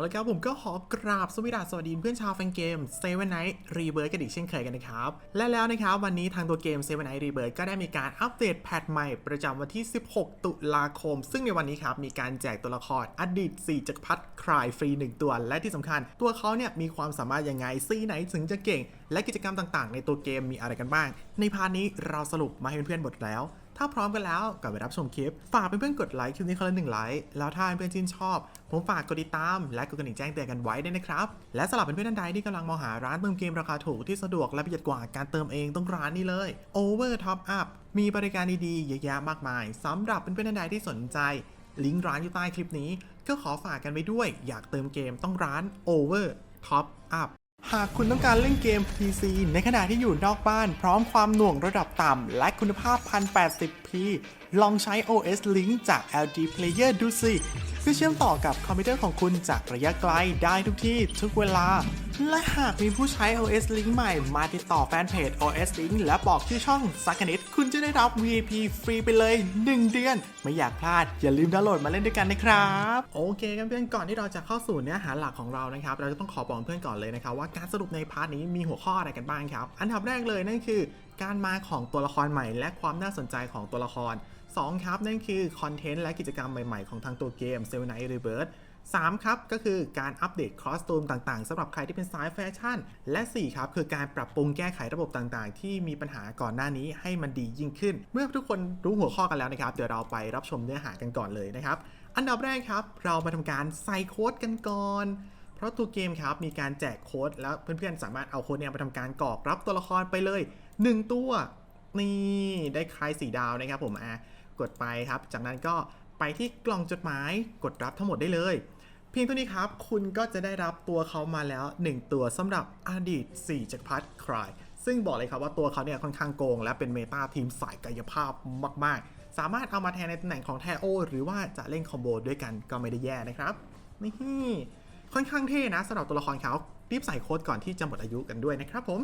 แล้วครับผมก็ขอกราบสวสดีสวัสดีเพื่อนชาวแฟนเกม Seven Night Rebirth กันอีกเช่นเคยกันนะครับ และแล้วนะครับ วันนี้ทางตัวเกม Seven Night Rebirth ก็ได้มีการอัปเดตแพทใหม่ประจำวันที่ 16 ตุลาคม ซึ่งในวันนี้ครับ มีการแจกตัวละครอดีต 4จักรพรรดิคลายฟรี 1 ตัว และที่สำคัญ ตัวเขาเนี่ยมีความสามารถยังไงซีไหนถึงจะเก่ง และกิจกรรมต่างๆ ในตัวเกมมีอะไรกันบ้าง ในพาร์ทนี้เราสรุปมาให้เพื่อนๆหมดแล้ว ถ้าพร้อมกันแล้วก็ไปรับชมคลิป ฝากเพื่อนๆกดไลค์คลิปนี้คนละหนึ่งไลค์ แล้วถ้าเพื่อนๆชื่นชอบ ผมฝากกดติดตาม และกดกระดิ่งแจ้งเตือนกันไว้ด้วยนะครับ และสำหรับเพื่อนๆท่านใดที่กำลังมองหาร้านเติมเกมราคาถูกที่สะดวกและประหยัดกว่าการเติมเองต้องร้านนี้เลย Over Top Up มีบริการดีๆเยอะแยะมากมายสำหรับเพื่อนๆท่านใดที่สนใจลิงก์ร้านอยู่ใต้คลิปนี้ ก็ขอฝากกันไว้ด้วย อยากเติมเกมต้องร้าน Over Top Up หากคุณต้องการเล่นเกม PC ในขณะที่อยู่นอกบ้าน พร้อมความหน่วงระดับต่ำ และคุณภาพ 1080p ลองใช้ OS Link จาก LG Player ดูสิเพื่อเชื่อมต่อกับคอมพิวเตอร์ของคุณจากระยะไกลได้ทุกที่ทุกเวลา และหากมีผู้ใช้ OS Link ใหม่มาติดต่อแฟนเพจ OS Link และบอกชื่อช่องสักนิด คุณจะได้รับ VIP ฟรีไปเลย 1 เดือน ไม่อยากพลาด อย่าลืมดาวน์โหลดมาเล่นด้วยกันนะครับ โอเคกันเพื่อนก่อนที่เราจะเข้าสู่เนื้อหาหลักของเรานะครับ เราจะต้องขอบอกเพื่อนก่อนเลยนะครับ ว่าการสรุปในพาร์ทนี้มีหัวข้ออะไรกันบ้างครับ อันดับแรกเลยนั่นคือ การมาของตัวละครใหม่ และความน่าสนใจของตัวละคร 2 ครับนั่นคือคอนเทนต์และกิจกรรมใหม่ๆของทางตัวเกม Seven i g h t Rebirth 3 ครับ ก็คือการอัปเดตคอสตูมต่างๆสำหรับใครที่เป็นสายแฟชั่น และ 4 ครับ คือการปรับปรุงแก้ไขระบบต่างๆ ที่มีปัญหาก่อนหน้านี้ให้มันดียิ่งขึ้น เมื่อทุกคนรู้หัวข้อกันแล้วนะครับ เดี๋ยวเราไปรับชมเนื้อหากันก่อนเลยนะครับ อันดับแรกครับ เรามาทำการใส่โค้ดกันก่อนเพราะตัวเกมครับมีการแจกโค้ดแล้วเพื่อนๆ สามารถเอาโค้ดเนี่ยไปทำการกรอกรับตัวละครไปเลย 1 ตัวนี่ได้คลายสีดาวนะครับผมอะกดไปครับ จากนั้นก็ไปที่กล่องจดหมายกดรับทั้งหมดได้เลย พียงเท่านี้ครับ คุณก็จะได้รับตัวเขามาแล้ว 1 ตัวสำหรับอดีต 4จักรพรรดิคลายซึ่งบอกเลยครับว่าตัวเขาเนี่ยค่อนข้างโกง และเป็นเมตาทีมสายกายภาพมากๆ สามารถเอามาแทนในตำแหน่งของแทโอ หรือว่าจะเล่นคอมโบด้วยกันก็ไม่ได้แย่นะครับนี่ค่อนข้างเท่นะสำหรับตัวละครเขารีบใส่โค้ดก่อนที่จะหมดอายุกันด้วยนะครับผม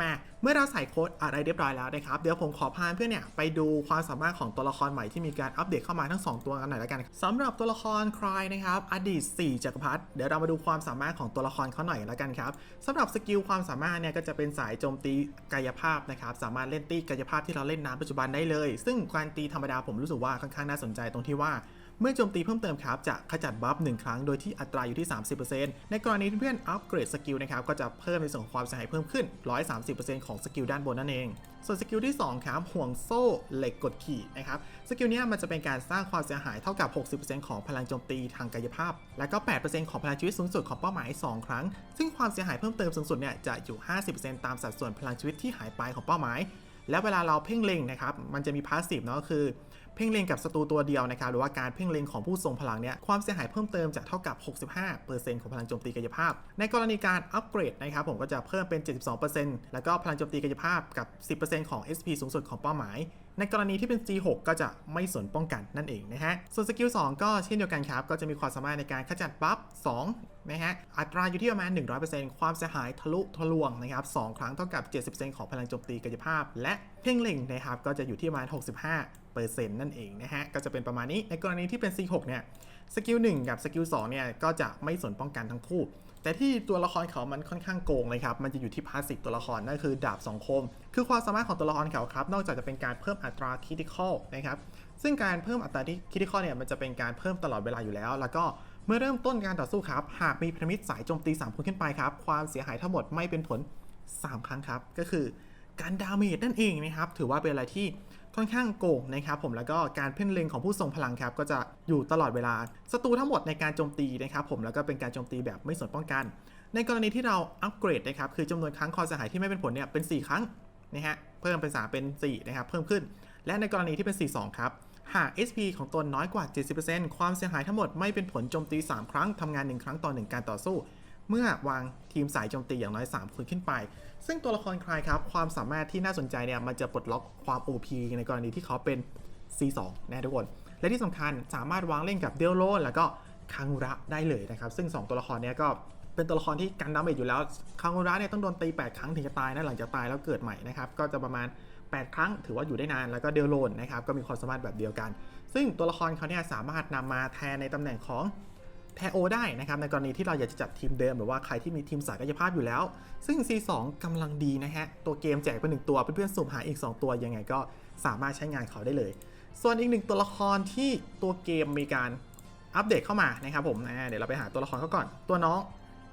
มาเมื่อเราใส่โค้ดอะไรเรียบร้อยแล้วนะครับ เดี๋ยวผมขอพาเพื่อนเนี่ยไปดูความสามารถของตัวละครใหม่ที่มีการอัปเดตเข้ามาทั้ง 2 ตัวกันหน่อยแล้วกันสำหรับตัวละครคลายนะครับ อดีต 4จักรพรรดิเดี๋ยวเรามาดูความสามารถของตัวละครเขาหน่อยแล้วกันครับสำหรับสกิลความสามารถเนี่ยก็จะเป็นสายโจมตีกายภาพนะครับ สามารถเล่นตีกายภาพที่เราเล่นน้ำปัจจุบันได้เลย ซึ่งการตีธรรมดาผมรู้สึกว่าค่อนข้างน่าสนใจตรงที่ว่า เมื่อโจมตีเพิ่มเติมครับจะขจัดบัฟ1ครั้งโดยที่อัตราอยู่ที่ 30%ในกรณีที่เพื่อนอัปเกรดสกิลนะครับก็จะเพิ่มในส่วนของความเสียหายเพิ่มขึ้น 130%ของสกิลด้านบนนั่นเอง ส่วนสกิลที่ 2 ครับห่วงโซ่เหล็กกดขี่นะครับสกิลนี้มันจะเป็นการสร้างความเสียหายเท่ากับ 60%ของพลังโจมตีทางกายภาพ และก็ 8%ของพลังชีวิตสูงสุดของเป้าหมาย 2 ครั้ง ซึ่งความเสียหายเพิ่มเติมสูงสุดเนี่ยจะอยู่ 50%ตามสัดส่วนพลังชีวิตที่หายไปของเป้าหมาย และเวลาเราเพ่งเล็งนะครับมันจะมีพาสซีฟเนาะคือ เพ่งเล็งกับศัตรูตัวเดียวนะครับหรือว่าการเพ่งเล็งของผู้ทรงพลังเนี่ยความเสียหายเพิ่มเติมจะเท่ากับ 65%ของพลังโจมตีกายภาพ ในกรณีการอัปเกรดนะครับผมก็จะเพิ่มเป็น 72%แล้วก็พลังโจมตีกายภาพกับ 10%ของ SP สูงสุดของเป้าหมาย ในกรณีที่เป็น G6 ก็จะไม่สนป้องกันนั่นเองนะฮะส่วนสกิล2ก็เช่นเดียวกันครับก็จะมีความสามารถในการขจัดบัฟ2นะฮะอัตราอยู่ที่ประมาณ 100%ความเสียหายทะลุทะลวงนะครับ2ครั้งเท่ากับ 70%ของพลังโจมตีกายภาพ และเพ่งเล็งนะครับก็จะอยู่ที่ประมาณ65 เปอร์เซ็นต์นั่นเองนะฮะ ก็จะเป็นประมาณนี้ ในกรณีที่เป็น C6 เนี่ย สกิล1กับสกิล2เนี่ย ก็จะไม่สนป้องกันทั้งคู่ แต่ที่ตัวละครเขามันค่อนข้างโกงเลยครับ มันจะอยู่ที่พาสซีฟตัวละคร นั่นคือดาบสองคม คือความสามารถของตัวละครเขาครับ นอกจากจะเป็นการเพิ่มอัตราคริติคอลนะครับ ซึ่งการเพิ่มอัตราที่คริติคอลเนี่ย มันจะเป็นการเพิ่มตลอดเวลาอยู่แล้ว แล้วก็เมื่อเริ่มต้นการต่อสู้ครับ หากมีพีระมิดสายโจมตี3คนขึ้นไปครับ ความเสียหายทั้งหมดไม่เป็นผล 3 ครั้งครับ ก็คือการดาเมจนั่นเองนะครับ ถือว่าเป็นอะไรที่ ค่อนข้างโกงนะครับผมแล้วก็การเพ่นเล็งของผู้ทรงพลังครับก็จะอยู่ตลอดเวลาศัตรูทั้งหมดในการโจมตีนะครับผมแล้วก็เป็นการโจมตีแบบไม่สนป้องกัน ในกรณีที่เราอัปเกรดนะครับคือจำนวนครั้งความเสียหายที่ไม่เป็นผลเนี่ยเป็น 4 ครั้งนะฮะเพิ่มเป็น 3 เป็น 4 นะครับ เพิ่มขึ้น และในกรณีที่เป็น 4-2 ครับ หาก SP ของตนน้อยกว่า 70%ความเสียหายทั้งหมดไม่เป็นผลโจมตี 3 ครั้งทำงาน 1 ครั้งต่อ 1 การต่อสู้ เมื่อวางทีมสายโจมตีอย่างน้อย 3 คนขึ้นไป ซึ่งตัวละครคลายครับ ความสามารถที่น่าสนใจเนี่ย มันจะปลดล็อกความ OP ในกรณีที่เขาเป็น C2 นะทุกคน และที่สำคัญสามารถวางเล่นกับเดลโลแล้วก็คังระได้เลยนะครับ ซึ่ง 2 ตัวละครเนี้ยก็เป็นตัวละครที่กันดาเมจอยู่แล้ว คังระเนี่ยต้องโดนตี 8 ครั้งถึงจะตายนะหลังจากตายแล้วเกิดใหม่นะครับ ก็จะประมาณ 8 ครั้งถือว่าอยู่ได้นาน แล้วก็เดลโลนนะครับ ก็มีความสามารถแบบเดียวกัน ซึ่งตัวละครเขาเนี่ยสามารถนำมาแทนในตำแหน่งของ แทโอได้นะครับในกรณีที่เราอยากจะจัดทีมเดิมหรือว่าใครที่มีทีมสายกายภาพอยู่แล้ว ซึ่ง C2 กำลังดีนะฮะ ตัวเกมแจกไปหนึ่งตัวเพื่อนๆสุ่มหาอีก 2 ตัวยังไงก็สามารถใช้งานเขาได้เลย ส่วนอีกหนึ่งตัวละครที่ตัวเกมมีการอัปเดตเข้ามานะครับผมเดี๋ยวเราไปหาตัวละครเขาก่อน ตัวน้อง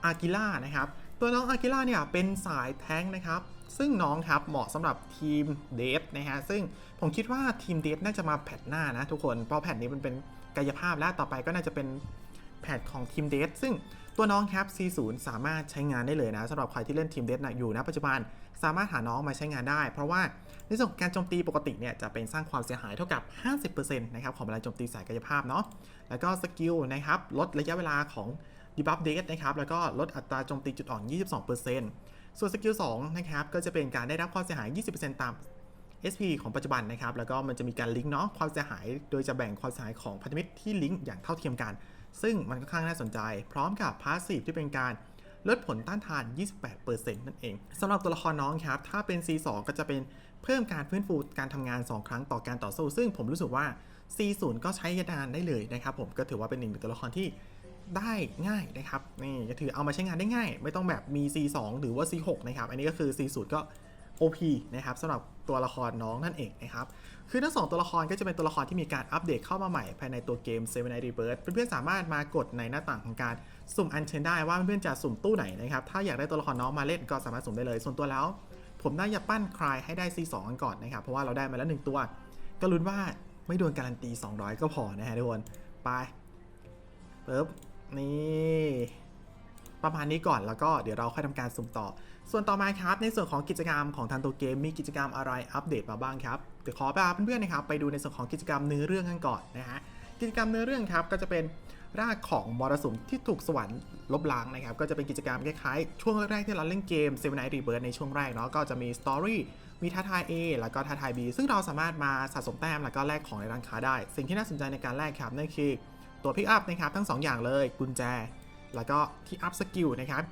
อากิล่านะครับตัวน้องอากิล่าเนี่ยเป็นสายแท้งนะครับซึ่งน้องครับเหมาะสำหรับทีมเดฟนะฮะซึ่งผมคิดว่าทีมเดฟน่าจะมาแพทหน้านะทุกคนเพราะแพทนี้มันเป็นกายภาพและต่อไปก็น่าจะเป็น แพทของทีมเดฟซึ่งตัวน้องครับ C0 สามารถใช้งานได้เลยนะสำหรับใครที่เล่นทีมเดฟนะอยู่นะปัจจุบันสามารถหาน้องมาใช้งานได้ เพราะว่าในส่วนการโจมตีปกติเนี่ยจะเป็นสร้างความเสียหายเท่ากับ 50%นะครับของเวลาโจมตีสายกายภาพเนาะแล้วก็สกิลนะครับลดระยะเวลาของ debuff date นะครับแล้วก็ลดอัตราโจมตีจุดอ่อน 22%ส่วนสกิล2นะครับก็จะเป็นการได้รับความเสียหาย 20%ตาม SP ของปัจจุบันนะครับแล้วก็มันจะมีการลิงก์เนาะความเสียหาย โดยจะแบ่งความเสียหายของพันธมิตรที่ลิงก์อย่างเท่าเทียมกัน ซึ่งมันค่อนข้างน่าสนใจ พร้อมกับพาสซีฟที่เป็นการลดผลต้านทาน 28%นั่นเองสำหรับตัวละครน้องครับ ถ้าเป็น C2 ก็จะเป็นเพิ่มการฟื้นฟูการทำงาน 2 ครั้งต่อการต่อสู้ ซึ่งผมรู้สึกว่า C0 ก็ใช้งานได้เลยนะครับผมก็ถือว่าเป็นหนึ่งในตัวละครที่ได้ง่ายนะครับนี่ก็ถือเอามาใช้งานได้ง่าย ไม่ต้องแบบมี C2 หรือว่า C6 นะครับ อันนี้ก็คือ C0 ก็ OP นะครับสำหรับตัวละครน้องนั่นเองนะครับ คือทั้งสองตัวละครก็จะเป็นตัวละครที่มีการอัปเดตเข้ามาใหม่ภายในตัวเกม Seven Night Rebirth เพื่อนๆสามารถมากดในหน้าต่างของการสุ่มอัญเชิญได้ว่าเพื่อนๆจะสุ่มตู้ไหนนะครับ ถ้าอยากได้ตัวละครน้องมาเล่นก็สามารถสุ่มได้เลย ส่วนตัวแล้ว ผมน่าจะปั้นคลายให้ได้ C2 กันก่อนนะครับ เพราะว่าเราได้มาแล้วหนึ่งตัว ก็ลุ้นว่าไม่โดนการันตี 200 ก็พอนะฮะทุกคน ไปปึ๊บนี่ ประมาณนี้ก่อนแล้วก็เดี๋ยวเราค่อยทำการสุ่มต่อ ส่วนต่อมาครับ ในส่วนของกิจกรรมของทางตัวเกมมีกิจกรรมอะไรอัปเดตมาบ้างครับเดี๋ยวขอพาเพื่อนๆนะครับไปดูในส่วนของกิจกรรมเนื้อเรื่องกันก่อนนะฮะกิจกรรมเนื้อเรื่องครับก็จะเป็นรากของมรสุมที่ถูกสวรรค์ลบล้างนะครับก็จะเป็นกิจกรรมคล้ายๆช่วงแรกๆที่เราเล่นเกม Seven Nights Rebirth ในช่วงแรกเนาะก็จะมีสตอรี่มีท้าทาย A แล้วก็ท้าทาย B ซึ่งเราสามารถมาสะสมแต้มแล้วก็แลกของในร้านค้าได้ สิ่งที่น่าสนใจในการแลกครับนั่นคือตัวพิกอัพนะครับทั้งสออย่างเลยกุญแจ แล้วก็ที่อัพสกิลนะครับ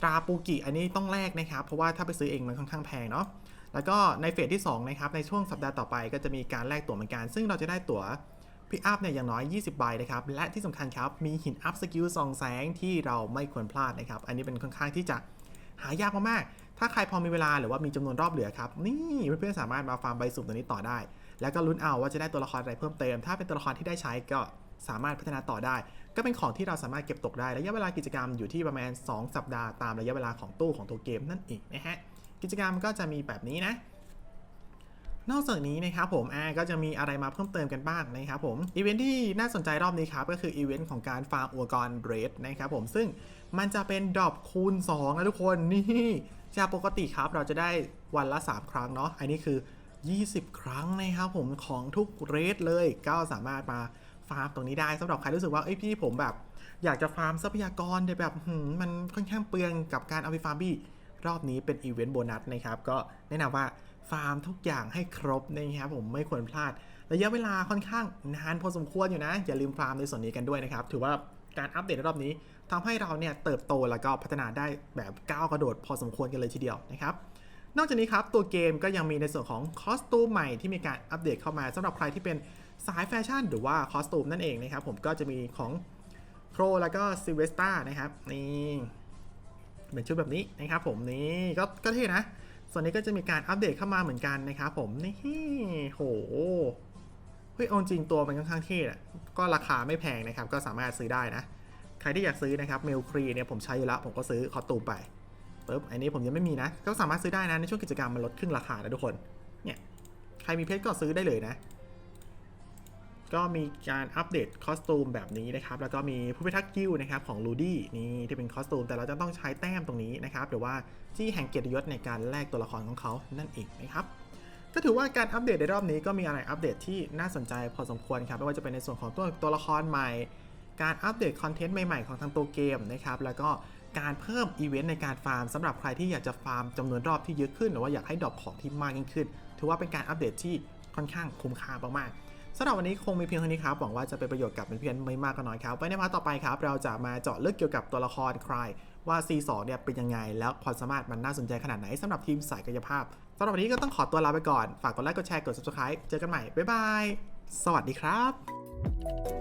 ตราปูกิอันนี้ต้องแลกนะครับ เพราะว่าถ้าไปซื้อเองมันค่อนข้างแพงเนาะแล้วก็ในเฟสที่2นะครับในช่วงสัปดาห์ต่อไปก็จะมีการแลกตั๋วเหมือนกัน ซึ่งเราจะได้ตั๋วพิอัพเนี่ยอย่างน้อย 20 ใบนะครับ และที่สำคัญครับ มีหินอัพสกิลซองแสงที่เราไม่ควรพลาดนะครับ อันนี้เป็นค่อนข้างที่จะหายากมากๆ ถ้าใครพอมีเวลาหรือว่ามีจำนวนรอบเหลือครับ นี่เพื่อนๆสามารถมาฟาร์มใบสุ่มตัวนี้ต่อได้ แล้วก็ลุ้นเอาว่าจะได้ตัวละครอะไรเพิ่มเติม ถ้าเป็นตัวละครที่ได้ใช้ก็ สามารถพัฒนาต่อได้ ก็เป็นของที่เราสามารถเก็บตกได้ระยะเวลากิจกรรมอยู่ที่ประมาณ 2 สัปดาห์ตามระยะเวลาของตู้ของตัวเกมนั่นเองนะฮะกิจกรรมก็จะมีแบบนี้นะ นอกจากนี้นะครับผมอ่าก็จะมีอะไรมาเพิ่มเติมกันบ้างนะครับผมอีเวนท์ที่น่าสนใจรอบนี้ครับก็คืออีเวนต์ของการฟาร์มอุปกรณ์เรดนะครับผมซึ่งมันจะเป็นดรอปคูณ2นะทุกคนนี่จากปกติครับเราจะได้วันละ 3 ครั้งเนาะอันนี้คือ 20 ครั้งนะครับผมของทุกเรดเลยก็สามารถมา ฟาร์มตรงนี้ได้สำหรับใครรู้สึกว่าเอ้ยพี่ผมแบบ อยากจะฟาร์มทรัพยากรแต่แบบมันค่อนข้างเปลืองกับการเอาไปฟาร์มบี้รอบนี้เป็นอีเวนต์โบนัสนะครับก็แนะนำว่าฟาร์มทุกอย่างให้ครบนะครับผมไม่ควรพลาดระยะเวลาค่อนข้างนานพอสมควรอยู่นะ อย่าลืมฟาร์มในส่วนนี้กันด้วยนะครับ ถือว่าการอัปเดตในรอบนี้ทำให้เราเนี่ยเติบโตแล้วก็พัฒนาได้แบบก้าวกระโดดพอสมควรกันเลยทีเดียวนะครับ นอกจากนี้ครับ ตัวเกมก็ยังมีในส่วนของคอสตูมใหม่ที่มีการอัปเดตเข้ามาสำหรับใครที่เป็นสายแฟชั่นหรือว่าคอสตูมนั่นเองนะครับ ผมก็จะมีของโครแล้วก็ซิเวสตานะครับนี่เป็นชุดแบบนี้นะครับผมนี่ก็ก็เท่นะ ส่วนนี้ก็จะมีการอัปเดตเข้ามาเหมือนกันนะครับผมนี่โหเฮ้ยเอาจริงตัวมันค่อนข้างเท่อะก็ราคาไม่แพงนะครับ ก็สามารถซื้อได้นะ ใครที่อยากซื้อนะครับเมลครีเนี่ยผมใช้อยู่แล้ว ผมก็ซื้อคอตูมไป ปุ๊บอันนี้ผมยังไม่มีนะ ก็สามารถซื้อได้นะ ในช่วงกิจกรรมมันลดครึ่งราคานะทุกคน เนี่ย ใครมีเพชรก็ซื้อได้เลยนะ ก็มีการอัปเดตคอสตูมแบบนี้นะครับ แล้วก็มีผู้พิทักษ์กิลด์นะครับของลูดี้นี่ที่เป็นคอสตูม แต่เราจะต้องใช้แต้มตรงนี้นะครับหรือว่าจี้แห่งเกียรติยศในการแลกตัวละครของเขานั่นเองนะครับก็ถือว่าการอัปเดตในรอบนี้ก็มีอะไรอัปเดตที่น่าสนใจพอสมควรครับไม่ว่าจะเป็นในส่วนของตัวตัวละครใหม่ การอัปเดตคอนเทนต์ใหม่ๆของทางตัวเกมนะครับแล้วก็ การเพิ่มอีเวนต์ในการฟาร์มสำหรับใครที่อยากจะฟาร์มจำนวนรอบที่เยอะขึ้น หรือว่าอยากให้ดรอปของที่มากยิ่งขึ้น ถือว่าเป็นการอัปเดตที่ค่อนข้างคุ้มค่ามากๆสำหรับวันนี้คงมีเพียงเท่านี้ครับ หวังว่าจะเป็นประโยชน์กับเพื่อนๆไม่มากก็น้อยครับ ไว้ในพาร์ทต่อไปครับ เราจะมาเจาะลึกเกี่ยวกับตัวละครใครว่า C2 เนี่ยเป็นยังไง แล้วความสามารถมันน่าสนใจขนาดไหนสำหรับทีมสายกายภาพสำหรับวันนี้ก็ต้องขอตัวลาไปก่อน ฝากกดไลค์ กดแชร์ กด subscribe เจอกันใหม่ บ๊ายบาย สวัสดีครับ